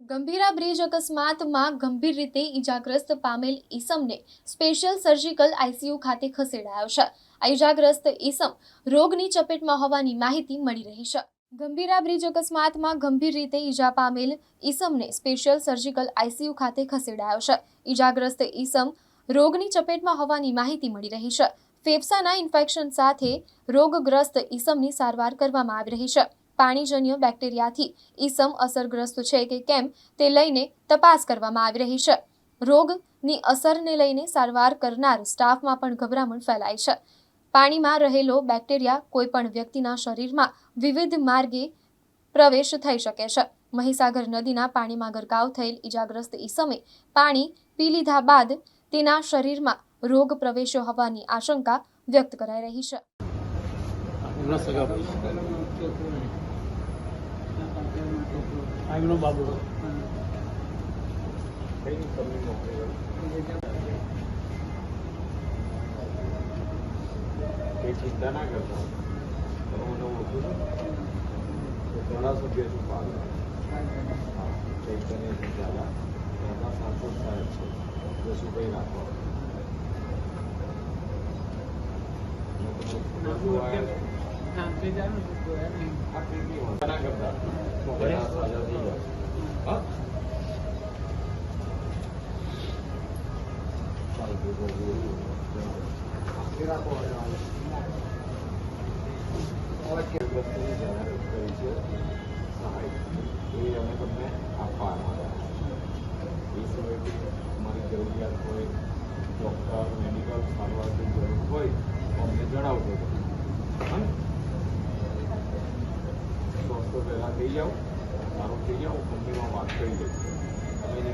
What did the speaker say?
Gambhira bridge અકસ્માતમાં ગંભીર રીતે ઈજાગ્રસ્ત પામેલ ઈસમને સ્પેશિયલ સર્જિકલ આઈસીયુ ખાતે ખસેડાયો છે. આ ઈજાગ્રસ્ત ઈસમ રોગની ચપેટમાં હોવાની માહિતી મળી રહી છે. ગંભીરા બ્રિજ અકસ્માતમાં ગંભીર રીતે ઈજા પામેલ ઈસમને સ્પેશિયલ સર્જિકલ આઈસીયુ ખાતે ખસેડાયો છે. ઈજાગ્રસ્ત ઈસમ રોગની ચપેટમાં હોવાની માહિતી મળી રહી છે. ફેફસાના ઇન્ફેક્શન સાથે રોગગ્રસ્ત ઈસમની સારવાર કરવામાં આવી રહી છે. પાણીજન્ય બેક્ટેરિયાથી ઈસમ અસરગ્રસ્ત છે કે કેમ તે લઈને તપાસ કરવામાં આવી રહી છે. રોગની અસરને લઈને સારવાર કરનાર સ્ટાફમાં પણ ગભરામણ ફેલાય છે. પાણીમાં રહેલો બેક્ટેરિયા કોઈપણ વ્યક્તિના શરીરમાં વિવિધ માર્ગે પ્રવેશ થઈ શકે છે. મહીસાગર નદીના પાણીમાં ગરકાવ થયેલ ઈજાગ્રસ્ત ઈસમે પાણી પી લીધા બાદ તેના શરીરમાં રોગ પ્રવેશ્યો હોવાની આશંકા વ્યક્ત કરાઈ રહી છે. એમના સગા ભાઈ. આગનો બાબુ. ચિંતા ના કરતા. ઘણા સભ્ય છું પાલ ચૈતન્ય ઝાલા. એમના સાંસદ સાહેબ છે. જસુભાઈ રાઠોડ અને તમે સહાય એ અમે તમને આપવા એ સિવાય તમારી જરૂરિયાત હોય ડૉક્ટર મેડિકલ સારવારની જરૂર હોય તો અમને જણાવજો હા સ્વસ્થ પહેલાં જાઓ. સારું થઈ જાઓ કંપનીમાં વાત કરી દઈશું તમે જે